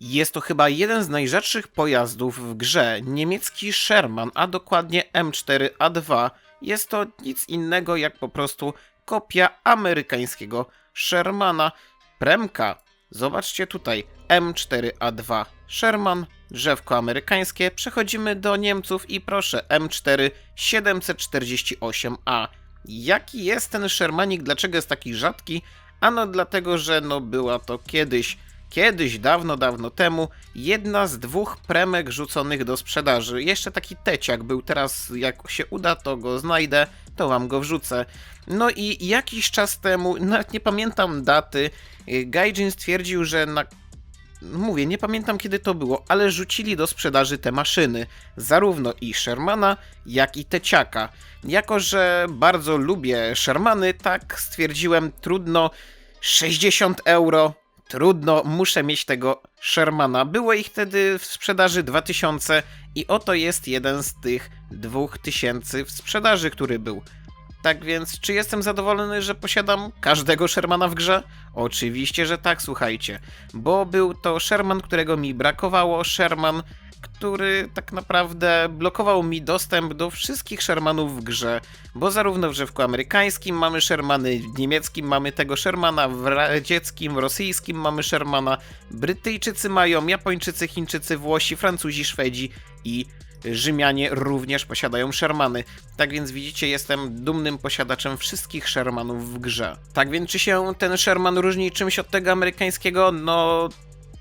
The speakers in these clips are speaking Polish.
Jest to chyba jeden z najrzadszych pojazdów w grze. Niemiecki Sherman, a dokładnie M4A2. Jest to nic innego jak po prostu kopia amerykańskiego Shermana. Premka. Zobaczcie tutaj. M4A2 Sherman, drzewko amerykańskie. Przechodzimy do Niemców i proszę M4 748A. Jaki jest ten Shermanik? Dlaczego jest taki rzadki? Ano dlatego, że no była to kiedyś, kiedyś, dawno, dawno temu, jedna z dwóch premek rzuconych do sprzedaży. Jeszcze taki teciak był, teraz jak się uda, to go znajdę, to wam go wrzucę. No i jakiś czas temu, nawet nie pamiętam daty, y, Gaijin stwierdził, że na Mówię, nie pamiętam kiedy to było, ale rzucili do sprzedaży te maszyny. Zarówno i Shermana, jak i Teciaka. Jako, że bardzo lubię Shermany, tak stwierdziłem, trudno 60 euro, trudno, muszę mieć tego Shermana. Było ich wtedy w sprzedaży 2000 i oto jest jeden z tych 2000 w sprzedaży, który był. Tak więc, czy jestem zadowolony, że posiadam każdego Shermana w grze? Oczywiście, że tak, słuchajcie. Bo był to Sherman, którego mi brakowało, Sherman, który tak naprawdę blokował mi dostęp do wszystkich Shermanów w grze. Bo zarówno w drzewku amerykańskim mamy Shermany, w niemieckim mamy tego Shermana, w radzieckim, w rosyjskim mamy Shermana, Brytyjczycy mają, Japończycy, Chińczycy, Włosi, Francuzi, Szwedzi i Rzymianie również posiadają Shermany. Tak więc widzicie, jestem dumnym posiadaczem wszystkich Shermanów w grze. Tak więc czy się ten Sherman różni czymś od tego amerykańskiego? No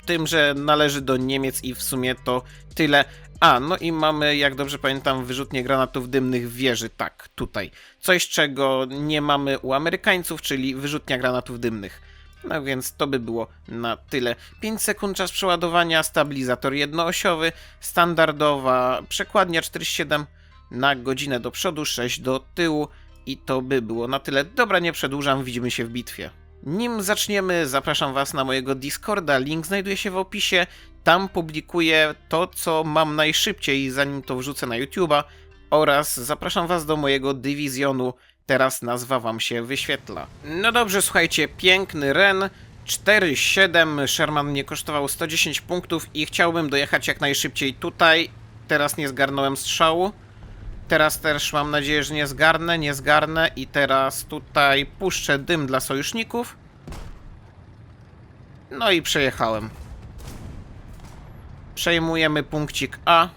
tym, że należy do Niemiec i w sumie to tyle. A, no i mamy, jak dobrze pamiętam, wyrzutnie granatów dymnych wieży, tak, tutaj. Coś, czego nie mamy u Amerykańców, czyli wyrzutnia granatów dymnych. No więc to by było na tyle. 5 sekund czas przeładowania, stabilizator jednoosiowy, standardowa przekładnia 47 na godzinę do przodu, 6 do tyłu i to by było na tyle. Dobra, nie przedłużam, widzimy się w bitwie. Nim zaczniemy, zapraszam Was na mojego Discorda, link znajduje się w opisie. Tam publikuję to, co mam najszybciej, zanim to wrzucę na YouTube'a oraz zapraszam Was do mojego dywizjonu. Teraz nazwa Wam się wyświetla. No dobrze, słuchajcie, piękny Ren. 4-7, Sherman mnie kosztował 110 punktów i chciałbym dojechać jak najszybciej tutaj. Teraz nie zgarnąłem strzału. Teraz też mam nadzieję, że nie zgarnę, nie zgarnę i teraz tutaj puszczę dym dla sojuszników. No i przejechałem. Przejmujemy punkcik A,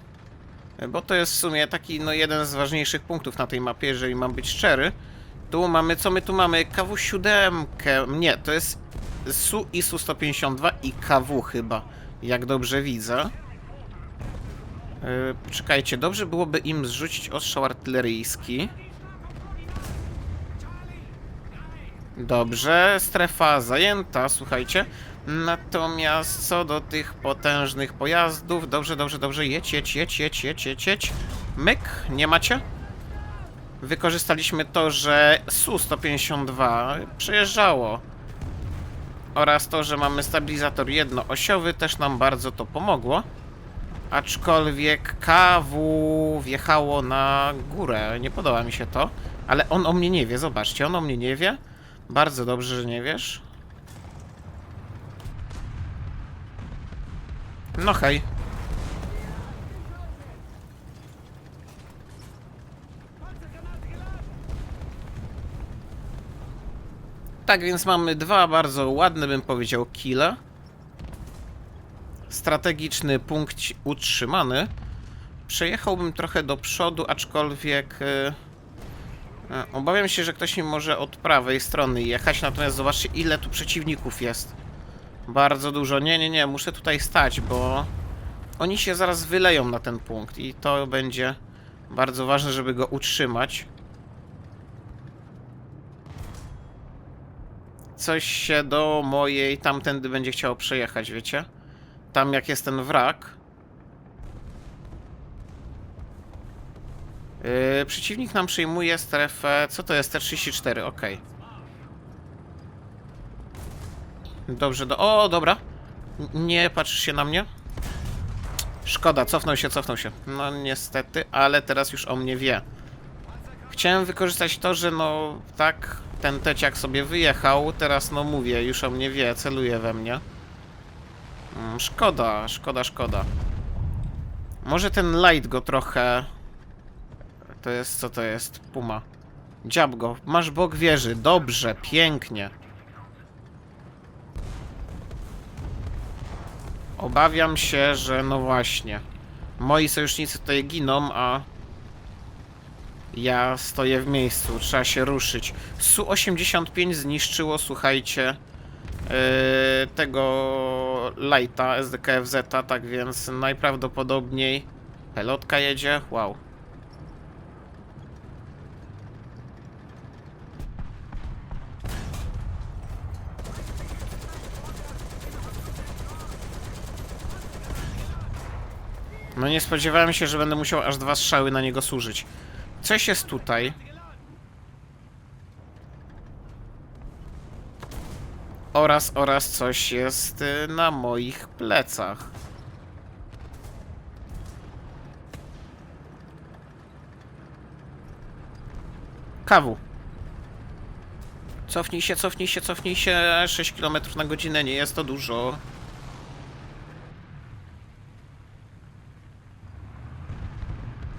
bo to jest w sumie taki no jeden z ważniejszych punktów na tej mapie, jeżeli mam być szczery. Tu mamy, co my tu mamy? KW7, nie, to jest SU ISU 152 i KW chyba, jak dobrze widzę. Yy, czekajcie, dobrze byłoby im zrzucić ostrzał artyleryjski. Dobrze, strefa zajęta, słuchajcie. Natomiast co do tych potężnych pojazdów, dobrze, dobrze, dobrze, jedź, jedź, jedź, jedź, jedź, jedź, jedź. Myk, nie macie? Wykorzystaliśmy to, że SU-152 przejeżdżało. Oraz to, że mamy stabilizator jednoosiowy, też nam bardzo to pomogło. Aczkolwiek KW wjechało na górę. Nie podoba mi się to. Ale on o mnie nie wie, zobaczcie, on o mnie nie wie. Bardzo dobrze, że nie wiesz. No hej. Tak więc mamy dwa bardzo ładne, bym powiedział, killa. Strategiczny punkt utrzymany. Przejechałbym trochę do przodu, aczkolwiek... e, e, Obawiam się, że ktoś mi może od prawej strony jechać, natomiast zobaczcie ile tu przeciwników jest. Bardzo dużo. Nie, nie, nie, muszę tutaj stać, bo oni się zaraz wyleją na ten punkt i to będzie bardzo ważne, żeby go utrzymać. Coś się do mojej tamtędy będzie chciało przejechać, wiecie? Tam jak jest ten wrak. Yy, przeciwnik nam przyjmuje strefę. Co to jest? T34, ok. Dobrze, do. O, dobra. Nie patrzysz się na mnie? Szkoda, cofnął się, cofnął się. No niestety, ale teraz już o mnie wie. Chciałem wykorzystać to, że no tak, ten teciak sobie wyjechał, teraz no mówię, już o mnie wie, celuje we mnie. Mm, Szkoda, szkoda, szkoda. Może ten light go trochę... To jest, co to jest? Puma. Dziab go. Masz bok wieży. Dobrze, pięknie. Obawiam się, że no właśnie. Moi sojusznicy tutaj giną, a ja stoję w miejscu. Trzeba się ruszyć. Su-85 zniszczyło, słuchajcie, yy, tego lighta SDKFZ, tak więc najprawdopodobniej pelotka jedzie. Wow. No nie spodziewałem się, że będę musiał aż dwa strzały na niego służyć. Coś jest tutaj. Oraz, oraz coś jest y, na moich plecach. Kawu. Cofnij się, cofnij się, cofnij się. 6 km na godzinę nie jest to dużo.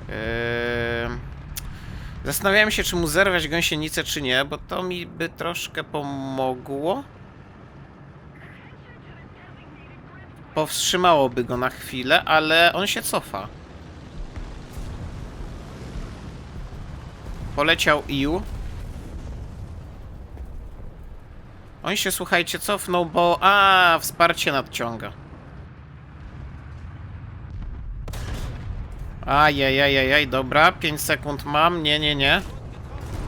Eee, Zastanawiałem się, czy mu zerwać gąsienicę, czy nie, bo to mi by troszkę pomogło. Powstrzymałoby go na chwilę, ale on się cofa. Poleciał Iu. On się, słuchajcie, cofnął, bo... A, wsparcie nadciąga. Ajajajajaj, dobra, 5 sekund mam, nie, nie, nie.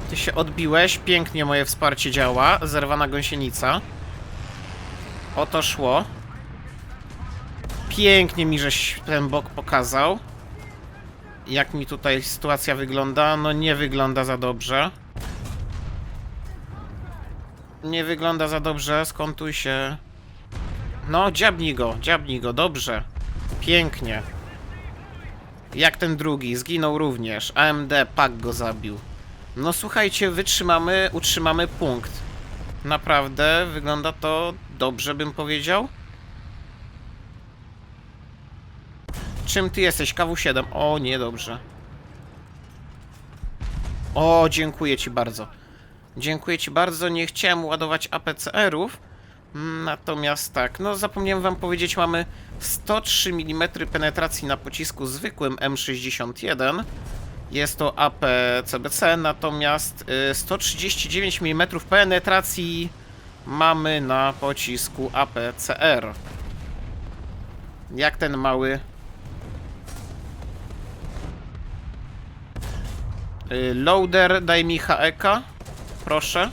Ty się odbiłeś, pięknie moje wsparcie działa, zerwana gąsienica. O to szło. Pięknie mi żeś ten bok pokazał. Jak mi tutaj sytuacja wygląda? No nie wygląda za dobrze. Nie wygląda za dobrze, skontuj się. No, dziabnij go, dziabnij go, dobrze. Pięknie. Jak ten drugi, zginął również. AMD pak go zabił. No słuchajcie, wytrzymamy, utrzymamy punkt. Naprawdę wygląda to dobrze, bym powiedział. Czym ty jesteś? KW7. O, nie, dobrze. O, dziękuję ci bardzo. Dziękuję ci bardzo. Nie chciałem ładować APCR-ów. Natomiast tak, no zapomniałem wam powiedzieć, mamy 103 mm penetracji na pocisku zwykłym M61. Jest to AP-CBC, natomiast y, 139 mm penetracji mamy na pocisku APCR. Jak ten mały Loader, daj mi HEK, proszę.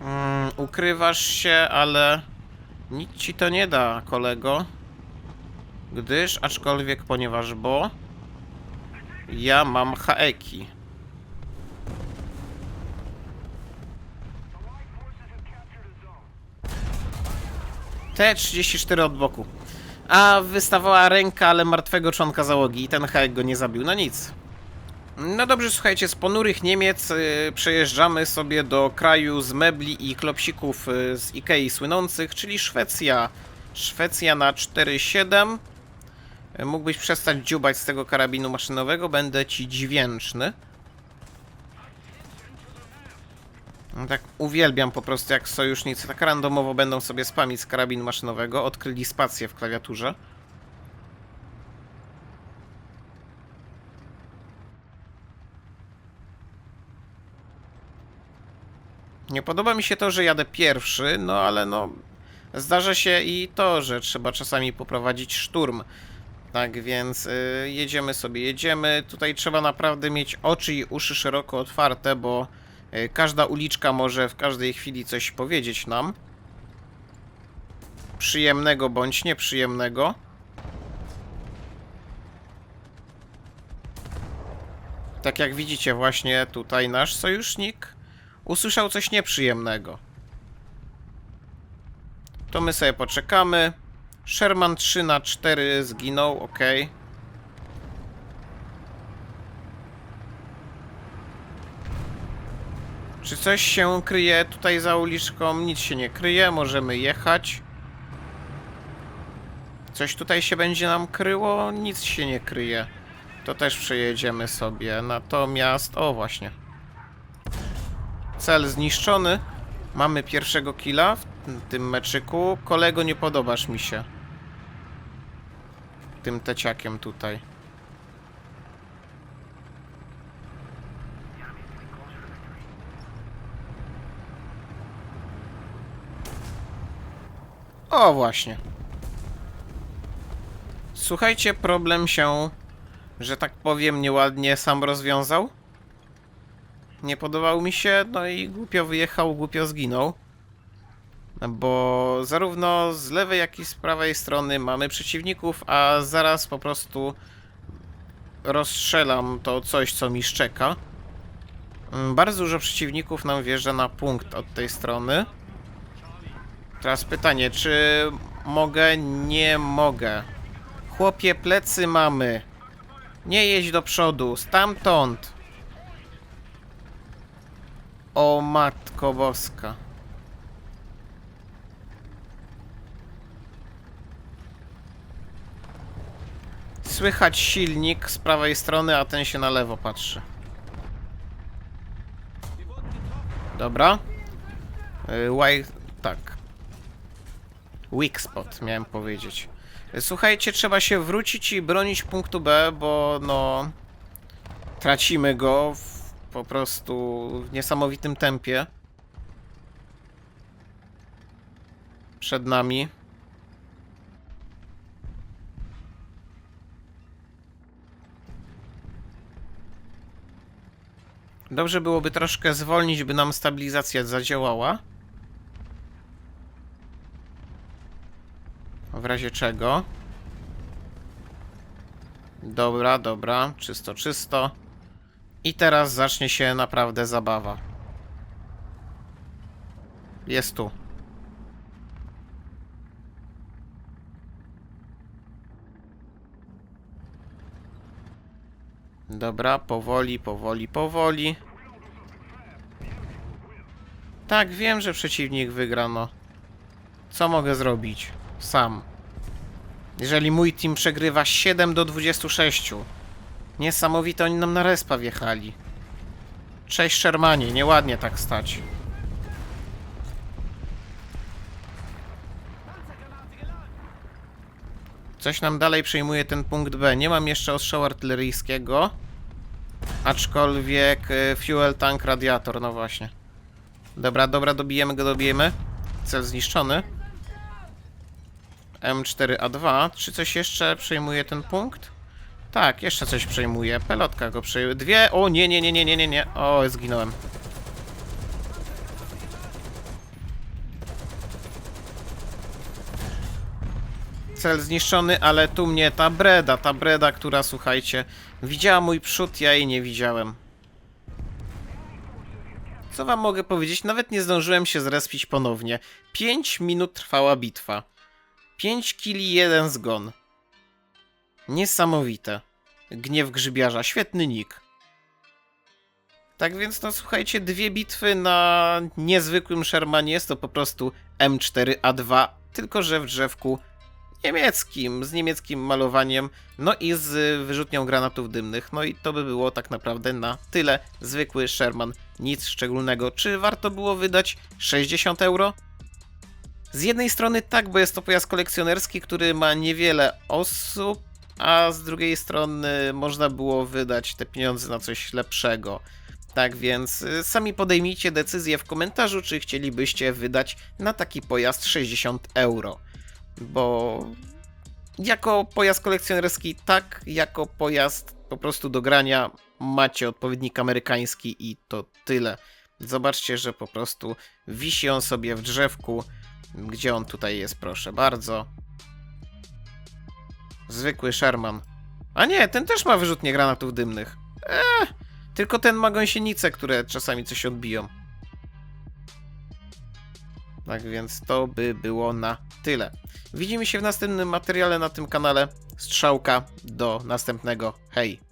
Mm, ukrywasz się, ale nic ci to nie da, kolego. Gdyż, aczkolwiek, ponieważ, bo ja mam haeki. T-34 od boku. A wystawała ręka, ale martwego członka załogi i ten haek go nie zabił. No nic. No dobrze, słuchajcie, z ponurych Niemiec y, przejeżdżamy sobie do kraju z mebli i klopsików y, z Ikei słynących, czyli Szwecja. Szwecja na 4,7. Y, Mógłbyś przestać dziubać z tego karabinu maszynowego, będę ci dźwięczny. No tak uwielbiam po prostu jak sojusznicy tak randomowo będą sobie spamić z karabinu maszynowego, odkryli spację w klawiaturze. Nie podoba mi się to, że jadę pierwszy, no ale no zdarza się i to, że trzeba czasami poprowadzić szturm. Tak więc y, jedziemy sobie, jedziemy. Tutaj trzeba naprawdę mieć oczy i uszy szeroko otwarte, bo każda uliczka może w każdej chwili coś powiedzieć nam. Przyjemnego bądź nieprzyjemnego. Tak jak widzicie, właśnie tutaj nasz sojusznik usłyszał coś nieprzyjemnego. To my sobie poczekamy. Sherman 3 na 4 zginął, ok. Czy coś się kryje tutaj za uliczką? Nic się nie kryje, możemy jechać. Coś tutaj się będzie nam kryło? Nic się nie kryje. To też przejedziemy sobie. Natomiast, o właśnie. Cel zniszczony. Mamy pierwszego killa w tym meczyku. Kolego, nie podobasz mi się. Tym teciakiem tutaj. O, właśnie. Słuchajcie, problem się, że tak powiem, nieładnie sam rozwiązał. Nie podobał mi się, no i głupio wyjechał, głupio zginął. Bo zarówno z lewej, jak i z prawej strony mamy przeciwników, a zaraz po prostu rozstrzelam to coś, co mi szczeka. Bardzo dużo przeciwników nam wjeżdża na punkt od tej strony. Teraz pytanie, czy mogę? Nie mogę. Chłopie, plecy mamy. Nie jedź do przodu, stamtąd. O matko boska. Słychać silnik z prawej strony, a ten się na lewo patrzy. Dobra. Y, Why... tak. Weak spot, miałem powiedzieć. Słuchajcie, trzeba się wrócić i bronić punktu B, bo no... Tracimy go w, po prostu w niesamowitym tempie. Przed nami. Dobrze byłoby troszkę zwolnić, by nam stabilizacja zadziałała. W razie czego. Dobra, dobra, czysto, czysto. I teraz zacznie się naprawdę zabawa. Jest tu. Dobra, powoli, powoli, powoli. Tak, wiem, że przeciwnik wygra, no. Co mogę zrobić? Sam. Jeżeli mój team przegrywa 7 do 26. Niesamowite, oni nam na respa wjechali. Cześć Shermanie, nieładnie tak stać. Coś nam dalej przejmuje ten punkt B. Nie mam jeszcze ostrzału artyleryjskiego. Aczkolwiek y, fuel tank radiator, no właśnie. Dobra, dobra, dobijemy go, dobijemy. Cel zniszczony. M4A2. Czy coś jeszcze przejmuje ten punkt? Tak, jeszcze coś przejmuje. Pelotka go przejmuje. Dwie. O, nie, nie, nie, nie, nie, nie, nie. O, zginąłem. Cel zniszczony, ale tu mnie ta breda, ta breda, która, słuchajcie, widziała mój przód, ja jej nie widziałem. Co wam mogę powiedzieć? Nawet nie zdążyłem się zrespić ponownie. 5 minut trwała bitwa. 5 kili, jeden zgon. Niesamowite. Gniew grzybiarza, świetny nick. Tak więc, no słuchajcie, dwie bitwy na niezwykłym Shermanie jest to po prostu M4A2, tylko że w drzewku niemieckim, z niemieckim malowaniem, no i z wyrzutnią granatów dymnych. No i to by było tak naprawdę na tyle. Zwykły Sherman, nic szczególnego. Czy warto było wydać 60 euro? Z jednej strony tak, bo jest to pojazd kolekcjonerski, który ma niewiele osób, a z drugiej strony można było wydać te pieniądze na coś lepszego. Tak więc y, sami podejmijcie decyzję w komentarzu, czy chcielibyście wydać na taki pojazd 60 euro. Bo jako pojazd kolekcjonerski, tak, jako pojazd po prostu do grania macie odpowiednik amerykański i to tyle. Zobaczcie, że po prostu wisi on sobie w drzewku. Gdzie on tutaj jest, proszę bardzo. Zwykły Sherman. A nie, ten też ma wyrzutnie granatów dymnych. Eee, tylko ten ma gąsienice, które czasami coś odbiją. Tak więc to by było na tyle. Widzimy się w następnym materiale na tym kanale. Strzałka do następnego. Hej!